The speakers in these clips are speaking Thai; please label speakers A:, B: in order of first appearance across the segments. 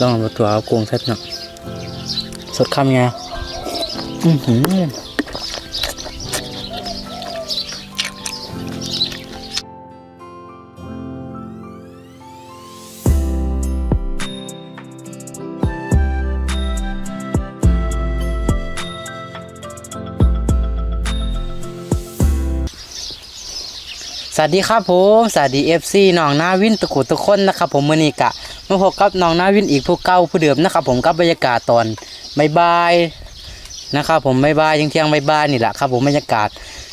A: ต้องเอาตัวเอากรุงเซ็ตเนาะสดคำไงอือหือ สวัสดีครับผมสวัสดีเอฟซีน้องนาวินตุกุทุกคนนะครับผมมือนี้กะมาพบกับน้องนาวินอีกผู้เก่าผู้เดิมนะครับผมกับบรรยากาศตอนบายนะครับผมบายยังเที่ยงๆบายนี่แหละครับผมบรรยากาศ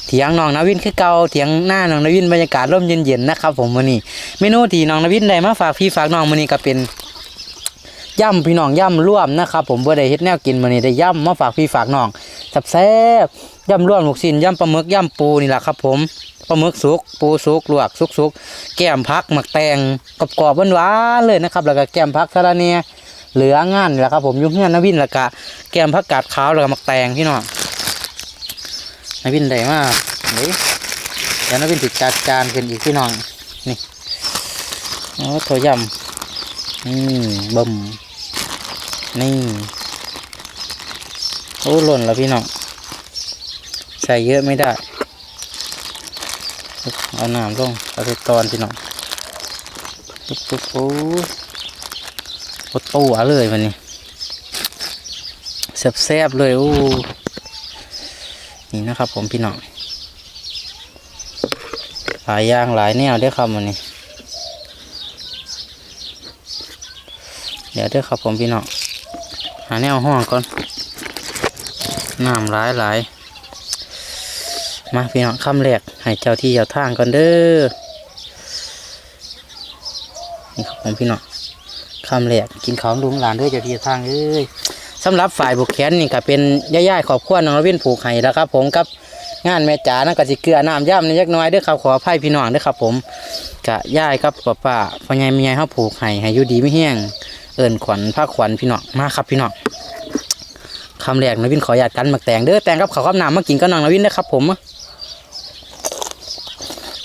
A: เถียงน้องนาวินคือเก่าเถียงหน้าน้องนาวินบรรยากาศร่มเย็นๆนะครับผมมือนี้เมนูที่น้องนาวินได้มาฝากพี่ฝากน้องมือนี้ก็เป็นย่ำพี่น้องย่ำร่วมนะครับผมเบ่ได้เฮ็ดแนวกินมือนี้ได้ย่ำมาฝากพี่ฝากน้องแซ่บ ย่ำร่วมลูกชิ้นย่ำปลาหมึกย่ำปูนี่แหละครับ ผมปลาหมึกสุก ปูสุกลวกสุกๆแก้มพักหมักแตงกรอบๆหวานๆเลยนะครับแล้วก็แก้มพักสะระเนียเหลืองานนี่แหละครับ ผมยุ่งเงี้ยนวินแล้วก็แก้มพักกาดขาวแล้วก็หมักแตงพี่น้องนวินได้มากเฮ้ยเดี๋ยวนวินติดจานจานขึ้นอีกพี่น้องนี่โอ้ตัวยำนี่บ่มนี่โอ้หล่นแล้วพี่น้อง ใส่เยอะไม่ได้ เอาน้ำลงเอาไปตอนพี่น้องปุ๊บปุ๊บปุ๊บโอ้ตัวเลยมันนี่แซ่บๆเลยโอ้นี่นะครับ ผมพี่น้องหลายอย่างหลายแนวเด้ครับมันนี่เดี๋ยวเด้ครับผมพี่น้องหาแนวห้องก่อนน้ำหลายหลาย มาพี่น้องคำแรกให้เจ้าที่เจ้าทางก่อนเด้อนี่ครับผมพี่น้องคำแรกกินของลุงหลานเด้อเจ้าที่เจ้าทางเอ้ยสำหรับฝ่ายบุกแขนนี่ก็เป็นย่ายๆขอบขั้วน้องวินผูกไห้แล้วครับ ผมกับงานแม่จ๋านั่นก็สิเกลือน้ำย่ำนี่ยักน้อยเด้อครับขออภัยพี่น้องเด้อครับ ผมกะย่ายกับป้าป้าพ่อใหญ่แม่ใหญ่เฮาผูกไห้ให้อยู่ดีไม่แห้งเอิ้นขวัญผ้าขวัญพี่น้องมาครับพี่น้องคำแรกนวินขออนุญาตกันหมักแตงเด้อแตงกับข้าวกับน้ำมากินก็น้องนวินเด้อครับผมอืม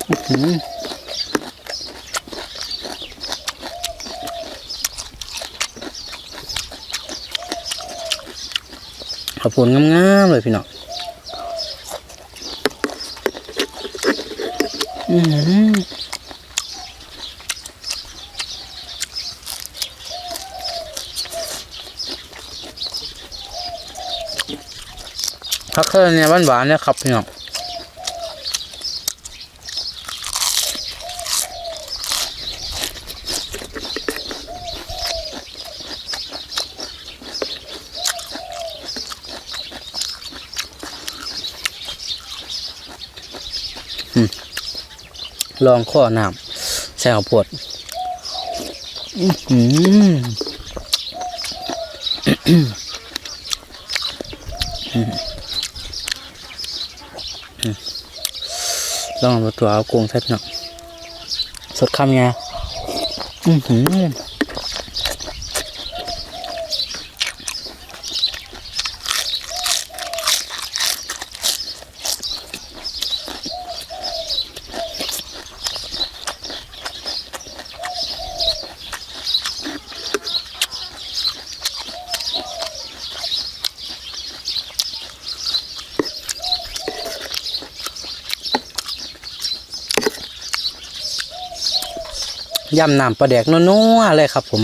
A: ขอบคุณงามๆเลยพี่น้องอืมพักเครื่องเนี่ยหวานๆเนี่ยครับพี่น้อง ลองข้อน้ำแซวปวดอื้อหือลองมาตัวเอากรงเซ็ตเนาะสดคำไงอือหือ ย่ำน้ำปลาแดกนัวๆเลยครับผม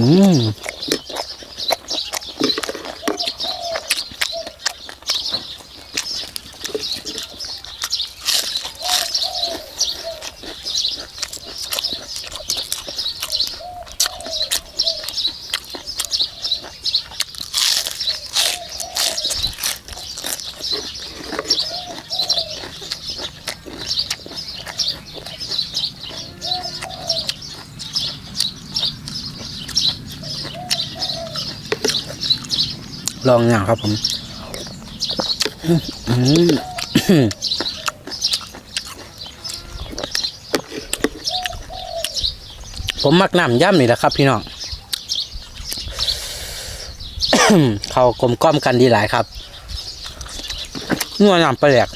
A: อืม ลองอย่างครับผมอืมผมมักน้ำย่ำนี่แหละครับ พี่น้องเขากลมกล้อมกันดีหลายครับนัวน้ำปลาแหลก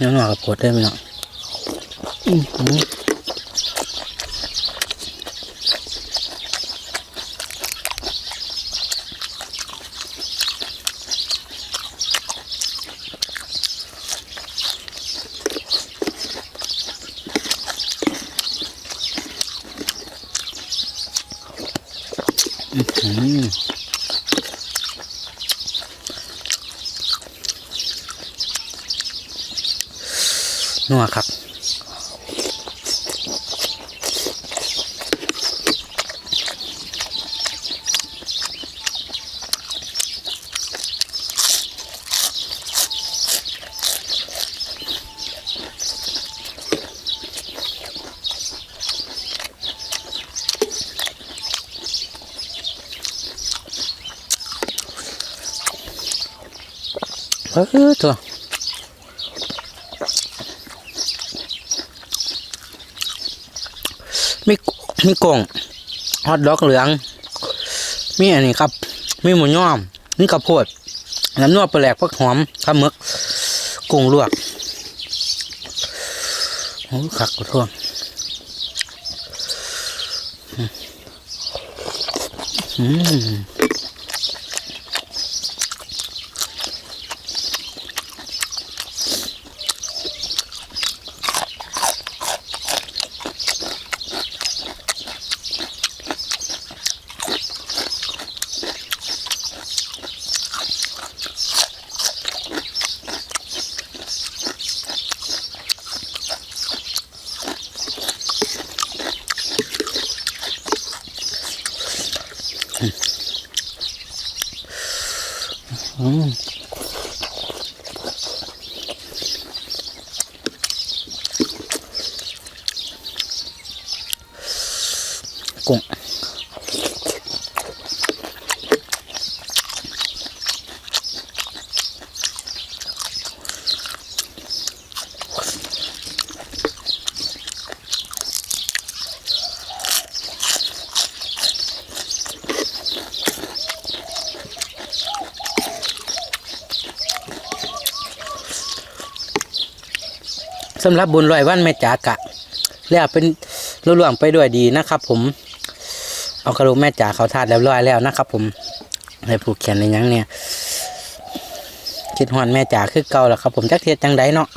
A: เนื้อหน่อกับปวดได้ไหมเนาะอืม เออตัวมีมีกล่องฮอตดอกเหลือง มีอันนี้ครับ มีหมูย่อมมีข้าวโพดน้ำนวดปลาแหลกพักหอมข้าวมึกกุ้งลวกโอ้ขักกระท่วอืมอืม กุ้ สำหรับบุญลอยวันแม่จ๋ากะ แล้วเป็นรุ่ล่วงไปด้วยดีนะครับ ผมเอากระดูกแม่จ๋าเขาทาดแล้วร้อยแล้วนะครับ ผมในผูกแขนในยังเนี่ยคิดหอนแม่จ๋าคือเก่าแล้วครับ ผมจักเทียจังไดเนาะ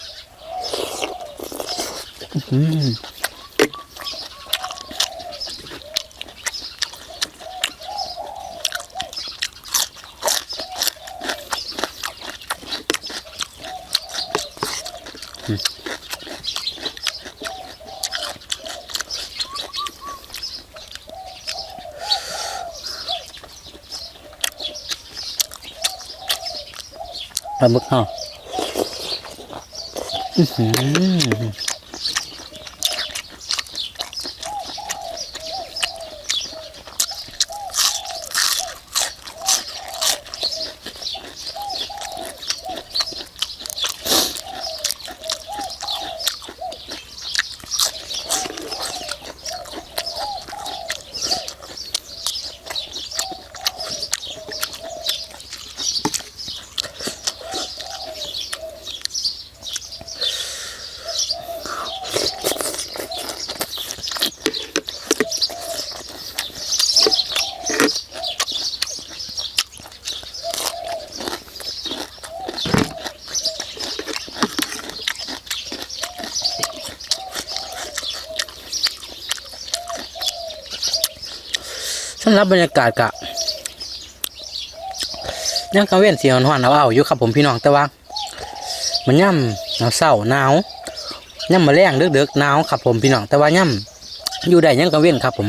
A: ปลาหมึกเนา รับบรรยากาศกะยังกังเว้นสีหอนๆเอาเอาๆอยู่ครับผมพี่น้องแต่ว่า มันย่ำหนาวเศร้าหนาวย่ำมาแรงเดือกๆหนาวครับผมพี่น้องแต่ว่าย่ำอยู่ได้ยังกังเว้นครับผม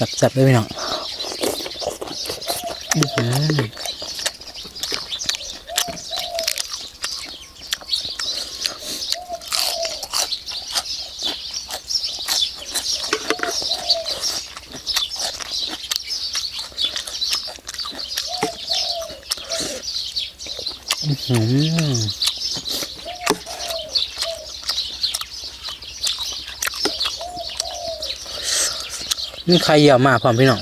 A: จับจับได้ไหมน้องอืม นี่ใครเยอะมากพร้อมพี่น้อง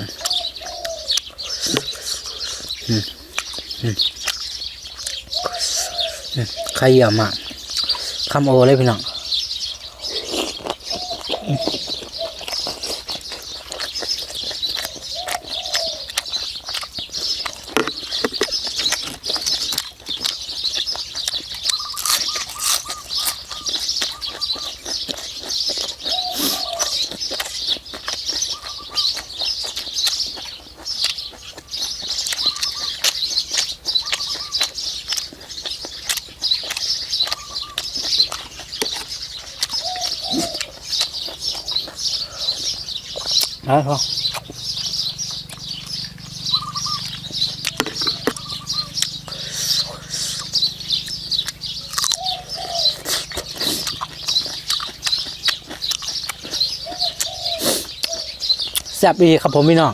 A: ใครเยอะมากคำโอเลยพี่น้อง อืมเอาพอแซ่บอีครับผมพี่น้อง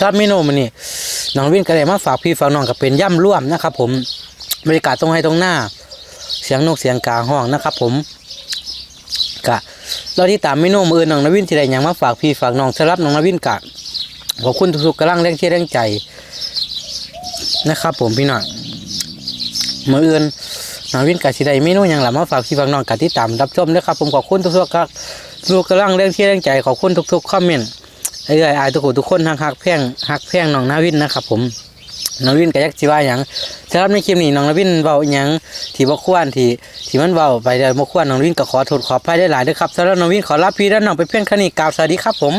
A: ครับเมนูมันนี่น้องวินก็เลยมาฝากพี่ฝากน้องกับเป็นย่ำร่วมนะครับ ผมบรรยากาศตรงให้ตรงหน้า เสียงนกเสียงกาห้องนะครับ ผมกะ เราที่ตามเมนูมืออื่นน้องนวินที่ได้หยังมาฝากพี่ฝากน้องสำหรับน้องนวินกะขอบคุณทุกๆกำลังแรงเชียร์แรงใจนะครับ ผมพี่น้องมืออื่นน้องวินกะสิได้เมนูหยังหล่ะมาฝากพี่ฝากน้องกะที่ตามรับชมนะครับผมขอบคุณทุกๆครับทุกกำลังแรงเชียร์แรงใจขอบคุณทุกๆคอมเมนต์เอ้ยอายทุกคนทุกคนทั้งฮักแพ่งฮักแพ่งน้องนวินนะครับผม น้องวินก็อยักสิว่าหยังสำหรับในคลิปนี้น้องนวินเว้าหยังที่บ่ควรที่ที่มันเว้าไปได้บ่ควรน้องวินก็ขอโทษขออภัยได้หลายเด้อครับสำหรับน้องวินขอลาพี่และน้องไปเพียงแค่นี้กล่าวสวัสดีครับผม